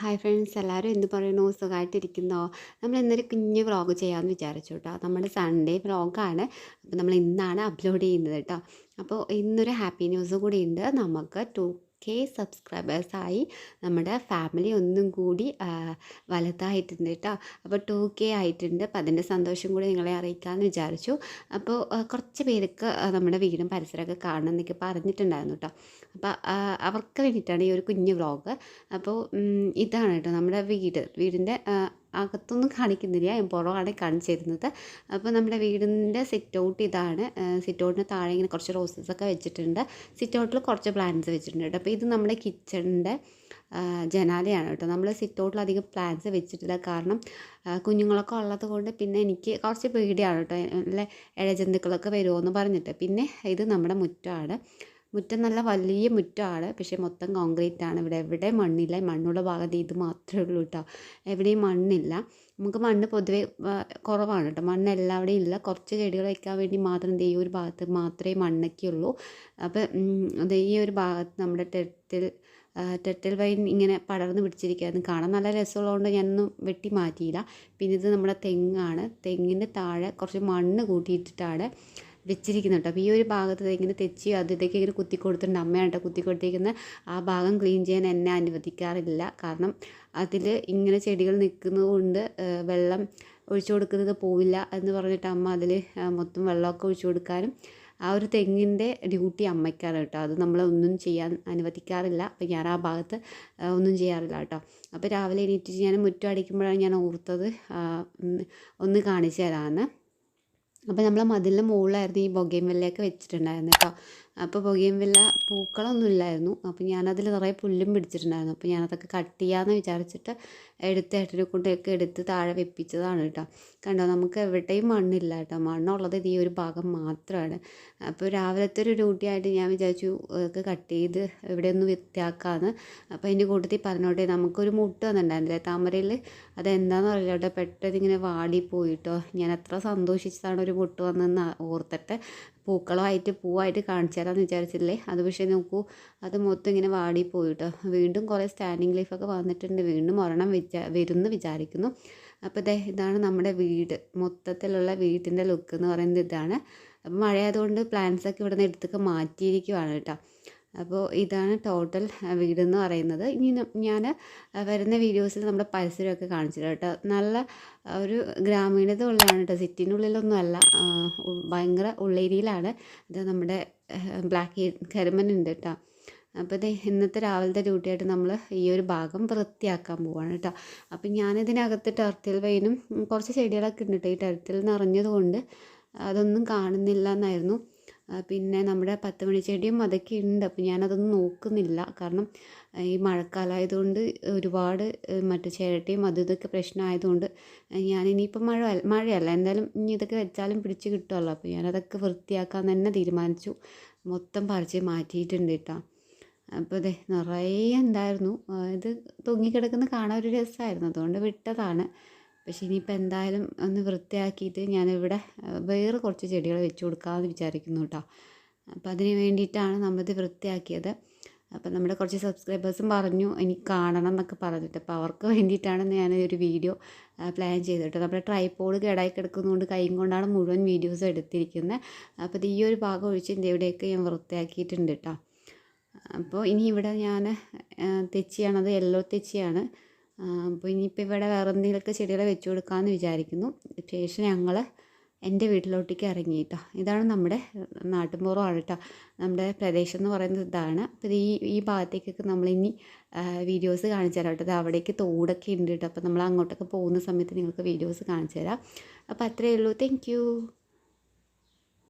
Hi friends എല്ലാവരും എന്ത് പറയണു സുഖമായിട്ടിരിക്കുന്നോ നമ്മൾ ഇന്നൊരു കുഞ്ഞ് വ്ളോഗ് ചെയ്യാമെന്ന് വിചാരിച്ചു കേട്ടോ നമ്മുടെ സൺഡേ വ്ളോഗാണ് അപ്പോൾ നമ്മൾ ഇന്നാണ് അപ്ലോഡ് ചെയ്യുന്നത് കേട്ടോ അപ്പോൾ ഇന്നൊരു ഹാപ്പി ന്യൂസ് കൂടി ഉണ്ട്. നമുക്ക് ടു കെ സബ്സ്ക്രൈബേഴ്സായി നമ്മുടെ ഫാമിലി ഒന്നും കൂടി വലുതായിട്ടുണ്ട് കേട്ടോ അപ്പോൾ ടു കെ ആയിട്ടുണ്ട്. അപ്പോൾ അതിന്റെ സന്തോഷം കൂടി നിങ്ങളെ അറിയിക്കാമെന്ന് വിചാരിച്ചു. അപ്പോൾ കുറച്ച് പേർക്ക് നമ്മുടെ വീടും പരിസരമൊക്കെ കാണണം എന്നൊക്കെ പറഞ്ഞിട്ടുണ്ടായിരുന്നു കേട്ടോ അപ്പോൾ അവർക്ക് വേണ്ടിയിട്ടാണ് ഈ ഒരു കുഞ്ഞ് വ്ളോഗ് അപ്പോൾ ഇതാണ് കേട്ടോ നമ്മുടെ വീട്. വീടിന്റെ അകത്തൊന്നും കാണിക്കുന്നില്ല. ഞാൻ പുറമാണ് കാണിച്ചു തരുന്നത് അപ്പോൾ നമ്മുടെ വീടിന്റെ സിറ്റ് ഔട്ട് ഇതാണ്. സിറ്റ് ഔട്ടിന് താഴെ ഇങ്ങനെ കുറച്ച് റോസസ് ഒക്കെ വെച്ചിട്ടുണ്ട്. സിറ്റ് ഔട്ടിൽ കുറച്ച് പ്ലാന്റ്സ് വെച്ചിട്ടുണ്ട് കേട്ടോ അപ്പോൾ ഇത് നമ്മുടെ കിച്ചണിന്റെ ജനാലയാണ് കേട്ടോ നമ്മൾ സിറ്റ് ഔട്ടിൽ അധികം പ്ലാന്റ്സ് വെച്ചിട്ടില്ല. കാരണം കുഞ്ഞുങ്ങളൊക്കെ ഉള്ളത് കൊണ്ട് പിന്നെ എനിക്ക് കുറച്ച് പേടിയാണ് കേട്ടോ നല്ല ഇഴജന്തുക്കളൊക്കെ വരുമോ എന്ന് പറഞ്ഞിട്ട്. പിന്നെ ഇത് നമ്മുടെ മുറ്റമാണ് മുറ്റം നല്ല വലിയ മുറ്റമാണ് പക്ഷേ മൊത്തം കോൺക്രീറ്റ് ആണ് ഇവിടെ എവിടെ മണ്ണില്ല. മണ്ണുള്ള ഭാഗത്ത് ഇത് മാത്രമേ ഉള്ളൂ കേട്ടോ എവിടെയും മണ്ണില്ല. നമുക്ക് മണ്ണ് പൊതുവേ കുറവാണ് കേട്ടോ മണ്ണ് എല്ലാവിടെയും ഇല്ല. കുറച്ച് ചെടികൾ വയ്ക്കാൻ വേണ്ടി മാത്രം ഈ ഒരു ഭാഗത്ത് മാത്രമേ മണ്ണൊക്കെ ഉള്ളൂ. അപ്പം ഈ ഒരു ഭാഗത്ത് നമ്മുടെ ടെറ്റിൽ ടെറ്റിൽ വൈൻ ഇങ്ങനെ പടർന്ന് പിടിച്ചിരിക്കുകയായിരുന്നു. കാണാൻ നല്ല രസമുള്ളതുകൊണ്ട് ഞാനൊന്നും വെട്ടി മാറ്റിയില്ല. പിന്നെ ഇത് നമ്മുടെ തെങ്ങാണ്. തെങ്ങിന്റെ താഴെ കുറച്ച് മണ്ണ് കൂട്ടിയിട്ടിട്ടാണ് വെച്ചിരിക്കുന്നത് കേട്ടോ. അപ്പോൾ ഈ ഒരു ഭാഗത്ത് ഇങ്ങനെ തെച്ചി അത് ഇതൊക്കെ ഇങ്ങനെ കുത്തി കൊടുത്തിട്ടുണ്ട് അമ്മയാണ് കുത്തി കൊടുത്തിരിക്കുന്നത് ആ ഭാഗം ക്ലീൻ ചെയ്യാൻ എന്നെ അനുവദിക്കാറില്ല. കാരണം അതിൽ ഇങ്ങനെ ചെടികൾ നിൽക്കുന്നതുകൊണ്ട് വെള്ളം ഒഴിച്ചു കൊടുക്കുന്നത് പോവില്ല എന്ന് പറഞ്ഞിട്ട് അമ്മ അതിൽ മൊത്തം വെള്ളമൊക്കെ ഒഴിച്ചു കൊടുക്കാനും ആ ഒരു തെങ്ങിന്റെ ഡ്യൂട്ടി അമ്മയ്ക്കാണ് കേട്ടോ. അത് നമ്മൾ ഒന്നും ചെയ്യാൻ അനുവദിക്കാറില്ല. അപ്പോൾ ഞാൻ ആ ഭാഗത്ത് ഒന്നും ചെയ്യാറില്ല കേട്ടോ. അപ്പോൾ രാവിലെ എണീറ്റ് ഞാൻ മുറ്റം അടിക്കുമ്പോഴാണ് ഞാൻ ഓർത്തത് ഒന്ന് കാണിച്ചു തരാമെന്ന് അപ്പോൾ നമ്മൾ മതിലിന്റെ മുകളിലായിരുന്നു ഈ ബൊഗൈൻ വെല്ലയൊക്കെ വെച്ചിട്ടുണ്ടായിരുന്നത് കേട്ടോ അപ്പോൾ പുകയും വില്ല പൂക്കളൊന്നും ഇല്ലായിരുന്നു. അപ്പോൾ ഞാനതിൽ നിറയെ പുല്ലും പിടിച്ചിട്ടുണ്ടായിരുന്നു. അപ്പോൾ ഞാനതൊക്കെ കട്ട് ചെയ്യാമെന്ന് വിചാരിച്ചിട്ട് എടുത്ത് ഏട്ടനെ കൊണ്ടൊക്കെ എടുത്ത് താഴെ വെപ്പിച്ചതാണ് കേട്ടോ. കണ്ടോ നമുക്ക് എവിടെയും മണ്ണില്ല കേട്ടോ. മണ്ണുള്ളത് ഈ ഒരു ഭാഗം മാത്രമാണ്. അപ്പോൾ രാവിലത്തെ ഒരു ഡ്യൂട്ടി ആയിട്ട് ഞാൻ വിചാരിച്ചു ഒക്കെ കട്ട് ചെയ്ത് ഇവിടെ ഒന്ന് വൃത്തിയാക്കാമെന്ന് അപ്പോൾ അതിന്റെ കൂട്ടത്തിൽ പറഞ്ഞോട്ടെ നമുക്കൊരു മുട്ട് വന്നിട്ടുണ്ടായിരുന്നില്ലേ? താമരയിൽ അതെന്താണെന്ന് അറിയില്ല കേട്ടോ. പെട്ടെന്ന് ഇങ്ങനെ വാടി വാടിപ്പോയിട്ടോ ഞാൻ എത്ര സന്തോഷിച്ചതാണ് ഒരു മുട്ട് വന്നതെന്ന് ഓർത്തിട്ട്. പൂക്കളമായിട്ട് പൂവായിട്ട് കാണിച്ചു തരാമെന്ന് വിചാരിച്ചില്ലേ അത് പക്ഷേ നോക്കൂ അത് മൊത്തം ഇങ്ങനെ വാടിപ്പോയിട്ടോ. വീണ്ടും കുറേ സ്റ്റാൻഡിങ് ലൈഫൊക്കെ വന്നിട്ടുണ്ട്. വീണ്ടും ഒരെണ്ണം വിചാ വരുമെന്ന് വിചാരിക്കുന്നു. അപ്പോൾ ഇതേ ഇതാണ് നമ്മുടെ വീട്. മൊത്തത്തിലുള്ള വീട്ടിന്റെ ലുക്ക് എന്ന് പറയുന്നത് ഇതാണ്. അപ്പോൾ മഴയായതുകൊണ്ട് പ്ലാന്റ്സൊക്കെ ഇവിടെ നിന്ന് എടുത്തൊക്കെ മാറ്റിയിരിക്കുവാണ് കേട്ടോ. അപ്പോൾ ഇതാണ് ടോട്ടൽ വീട് എന്ന് പറയുന്നത്. ഇനി ഞാൻ വരുന്ന വീഡിയോസിൽ നമ്മുടെ പരിസരമൊക്കെ കാണിച്ചിട്ട് കേട്ടോ. നല്ല ഒരു ഗ്രാമീണത ഉള്ളതാണ് കേട്ടോ. സിറ്റിനുള്ളിലൊന്നും അല്ല. ഭയങ്കര ഉള്ളേരിയിലാണ്. ഇത് നമ്മുടെ ബ്ലാക്ക് കരിമൻ ഉണ്ട് കേട്ടോ. അപ്പോൾ ഇന്നത്തെ രാവിലത്തെ ഡ്യൂട്ടിയായിട്ട് നമ്മൾ ഈ ഒരു ഭാഗം വൃത്തിയാക്കാൻ പോവാണ് കേട്ടോ. അപ്പം ഞാനിതിനകത്ത് ടെർത്തിൽ വെയിനും കുറച്ച് ചെടികളൊക്കെ ഉണ്ട് കേട്ടോ. ഈ ടെർത്തിൽ നിറഞ്ഞതുകൊണ്ട് അതൊന്നും കാണുന്നില്ല എന്നായിരുന്നു പിന്നെ നമ്മുടെ പത്ത് മണിച്ചെടിയും അതൊക്കെ ഉണ്ട്. അപ്പോൾ ഞാനതൊന്നും നോക്കുന്നില്ല. കാരണം ഈ മഴക്കാലമായതുകൊണ്ട് ഒരുപാട് മറ്റു ചിരട്ടയും അതും ഇതൊക്കെ പ്രശ്നമായതുകൊണ്ട് ഞാനിനിയിപ്പോൾ മഴ മഴയല്ല. എന്തായാലും ഇനി ഇതൊക്കെ വെച്ചാലും പിടിച്ച് കിട്ടുമല്ലോ അപ്പോൾ ഞാനതൊക്കെ വൃത്തിയാക്കാൻ തന്നെ തീരുമാനിച്ചു. മൊത്തം പറിച്ച് മാറ്റിയിട്ടുണ്ട് കേട്ടോ. അപ്പോൾ അതെ നിറയെ ഉണ്ടായിരുന്നു ഇത് തൊങ്ങിക്കിടക്കുന്ന കാണാൻ ഒരു രസമായിരുന്നു. അതുകൊണ്ട് വിട്ടതാണ്. പക്ഷേ ഇനിയിപ്പോൾ എന്തായാലും ഒന്ന് വൃത്തിയാക്കിയിട്ട് ഞാനിവിടെ വേറെ കുറച്ച് ചെടികൾ വെച്ച് കൊടുക്കാമെന്ന് വിചാരിക്കുന്നു കേട്ടോ. അപ്പോൾ അതിന് വേണ്ടിയിട്ടാണ് നമ്മളിത് വൃത്തിയാക്കിയത്. അപ്പം നമ്മുടെ കുറച്ച് സബ്സ്ക്രൈബേഴ്സും പറഞ്ഞു എനിക്ക് കാണണം എന്നൊക്കെ പറഞ്ഞിട്ട്. അപ്പോൾ അവർക്ക് വേണ്ടിയിട്ടാണ് ഞാൻ ഒരു വീഡിയോ പ്ലാൻ ചെയ്തിട്ട് നമ്മുടെ ട്രൈപ്പോഡ് കേടായി കിടക്കുന്നതുകൊണ്ട് കൈയും കൊണ്ടാണ് മുഴുവൻ വീഡിയോസ് എടുത്തിരിക്കുന്നത്. അപ്പോൾ ഈ ഒരു ഭാഗം ഒഴിച്ച് ഇവിടെയൊക്കെ ഞാൻ വൃത്തിയാക്കിയിട്ടുണ്ട് കേട്ടോ. അപ്പോൾ ഇനി ഇവിടെ ഞാൻ തെച്ചിയാണത് യെല്ലോ തെച്ചിയാണ്. അപ്പോൾ ഇനിയിപ്പോൾ ഇവിടെ വേറെ എന്തെങ്കിലുമൊക്കെ ചെടികൾ വെച്ച് കൊടുക്കാമെന്ന് വിചാരിക്കുന്നു. ശേഷം ഞങ്ങൾ എന്റെ വീട്ടിലോട്ടേക്ക് ഇറങ്ങി കേട്ടോ ഇതാണ് നമ്മുടെ നാട്ടുമ്പുറമാണ് കേട്ടോ നമ്മുടെ പ്രദേശം എന്ന് പറയുന്നത് ഇതാണ്. അപ്പോൾ ഈ ഈ ഭാഗത്തേക്കൊക്കെ നമ്മളിനി വീഡിയോസ് കാണിച്ചു തരാം കേട്ടോ അത് അവിടേക്ക് തോടൊക്കെ ഉണ്ട് കേട്ടോ അപ്പോൾ നമ്മൾ അങ്ങോട്ടൊക്കെ പോകുന്ന സമയത്ത് നിങ്ങൾക്ക് വീഡിയോസ് കാണിച്ചു തരാം. അപ്പോൾ അത്രയേ ഉള്ളൂ. താങ്ക്